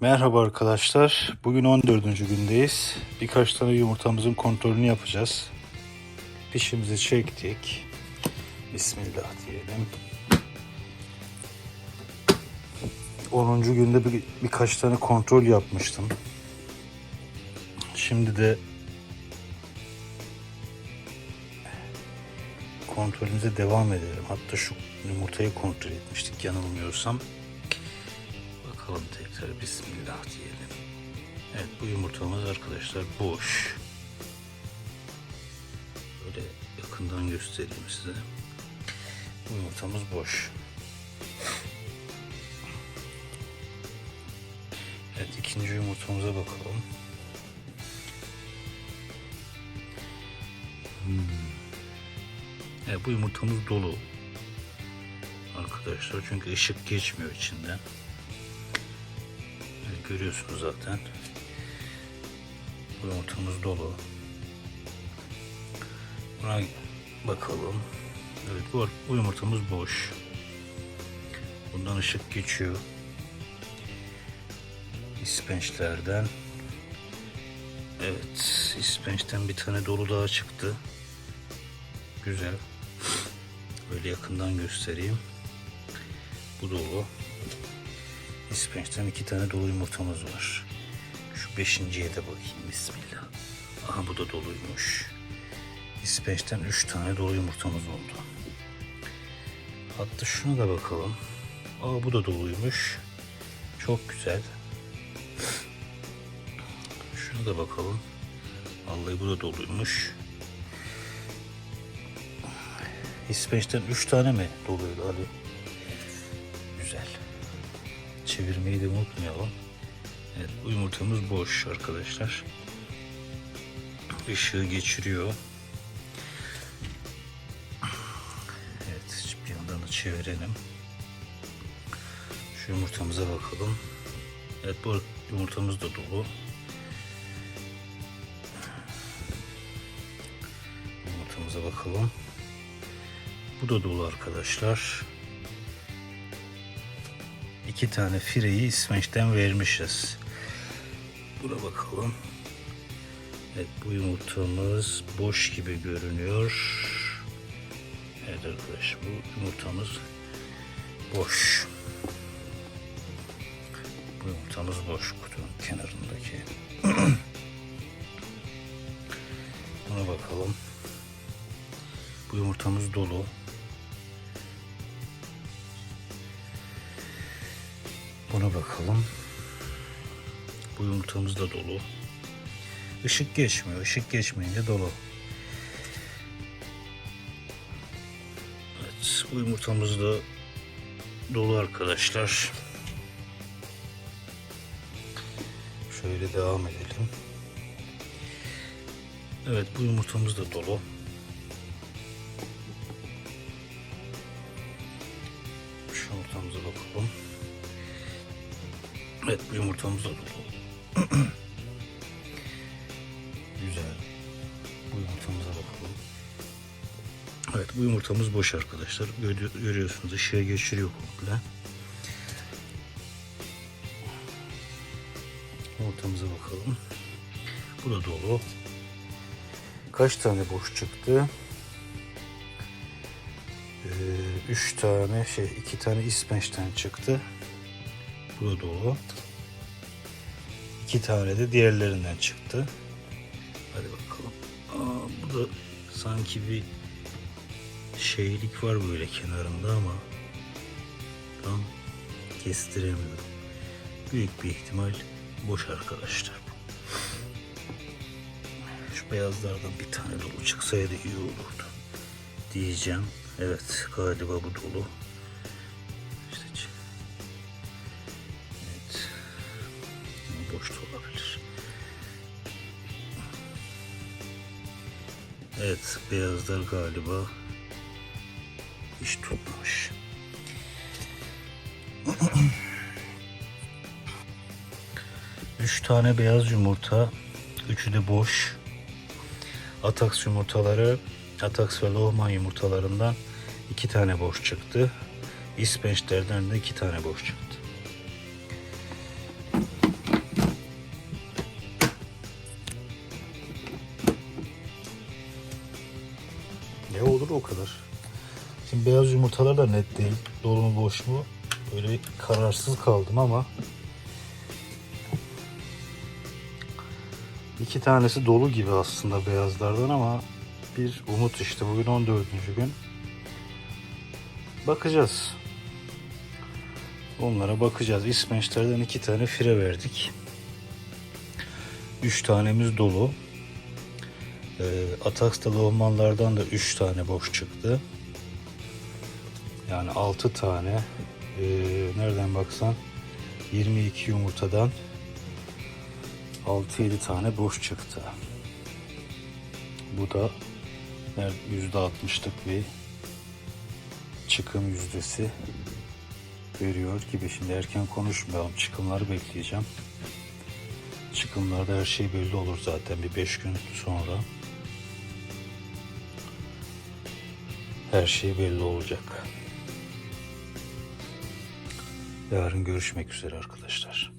Merhaba arkadaşlar. Bugün 14. gündeyiz. Birkaç tane yumurtamızın kontrolünü yapacağız. Pişimizi çektik. Bismillah diyelim. 10. günde bir, birkaç tane kontrol yapmıştım. Şimdi de kontrolümüze devam edelim. Hatta şu yumurtayı kontrol etmiştik yanılmıyorsam. Bakalım tekrar Bismillah diyelim. Evet bu yumurtamız arkadaşlar boş. Böyle yakından göstereyim size. Bu yumurtamız boş. Evet ikinci yumurtamıza bakalım. Hmm. Evet bu yumurtamız dolu. Arkadaşlar çünkü ışık geçmiyor içinden. Görüyorsunuz zaten. Yumurtamız dolu. Buna bakalım. Evet bu, bu yumurtamız boş. Bundan ışık geçiyor. İspençlerden. Evet, ispençten bir tane dolu daha çıktı. Güzel. Böyle yakından göstereyim. Bu dolu. İspençten iki tane dolu yumurtamız var. Şu beşinciye de bakayım. Bismillah. Aha bu da doluymuş. İspençten üç tane dolu yumurtamız oldu. Hatta şuna da bakalım. Aa bu da doluymuş. Çok güzel. Şuna da bakalım. Vallahi bu da doluymuş. İsveç'ten 3 tane mi doluydu Ali? Çevirmeyi de unutmayalım. Evet bu yumurtamız boş arkadaşlar. Işığı geçiriyor. Evet bir yandan da çevirelim. Şu yumurtamıza bakalım. Evet bu yumurtamız da dolu. Yumurtamıza bakalım. Bu da dolu arkadaşlar. İki tane fireyi İsveç'ten vermişiz. Buna bakalım. Evet bu yumurtamız boş gibi görünüyor. Evet arkadaşlar bu yumurtamız boş. Bu yumurtamız boş kutunun kenarındaki. Buna bakalım. Bu yumurtamız dolu. Buna bakalım. Bu yumurtamız da dolu. Işık geçmiyor. Işık geçmeyince dolu. Evet, bu yumurtamız da dolu arkadaşlar. Şöyle devam edelim. Evet, bu yumurtamız da dolu. Şu yumurtamıza bakalım. Evet bu yumurtamız da dolu. Güzel. Bu yumurtamıza bakalım. Evet bu yumurtamız boş arkadaşlar. Görü- Görüyorsunuz ışığa geçiriyor komple. Yumurtamıza bakalım. Bu da dolu. Kaç tane boş çıktı? Ee, üç tane şey iki tane ispençten çıktı. Bu dolu. İki tane de diğerlerinden çıktı. Hadi bakalım. Aa, bu da sanki bir şeylik var böyle kenarında ama tam kestiremiyorum. Büyük bir ihtimal boş arkadaşlar. Şu beyazlardan bir tane dolu çıksaydı iyi olurdu diyeceğim. Evet galiba bu dolu. Boş olabilir. Evet beyazlar galiba hiç tutmamış. Üç tane beyaz yumurta, üçü de boş. Ataks yumurtaları, Ataks ve Lohman yumurtalarından iki tane boş çıktı. İspençlerden de iki tane boş çıktı. Olur o kadar. Şimdi beyaz yumurtalar da net değil. Dolu mu boş mu? Böyle kararsız kaldım ama iki tanesi dolu gibi aslında beyazlardan ama bir umut işte bugün 14. gün. Bakacağız. Onlara bakacağız. İsmençlerden iki tane fire verdik. Üç tanemiz dolu. Ee, Ataks'ta lohmanlardan da üç tane boş çıktı. Yani altı tane. Ee, nereden baksan 22 yumurtadan 6-7 tane boş çıktı. Bu da %60'lık bir çıkım yüzdesi veriyor gibi. Şimdi erken konuşmayalım. Çıkımları bekleyeceğim. Çıkımlarda her şey belli olur zaten bir 5 gün sonra. Her şey belli olacak. Yarın görüşmek üzere arkadaşlar.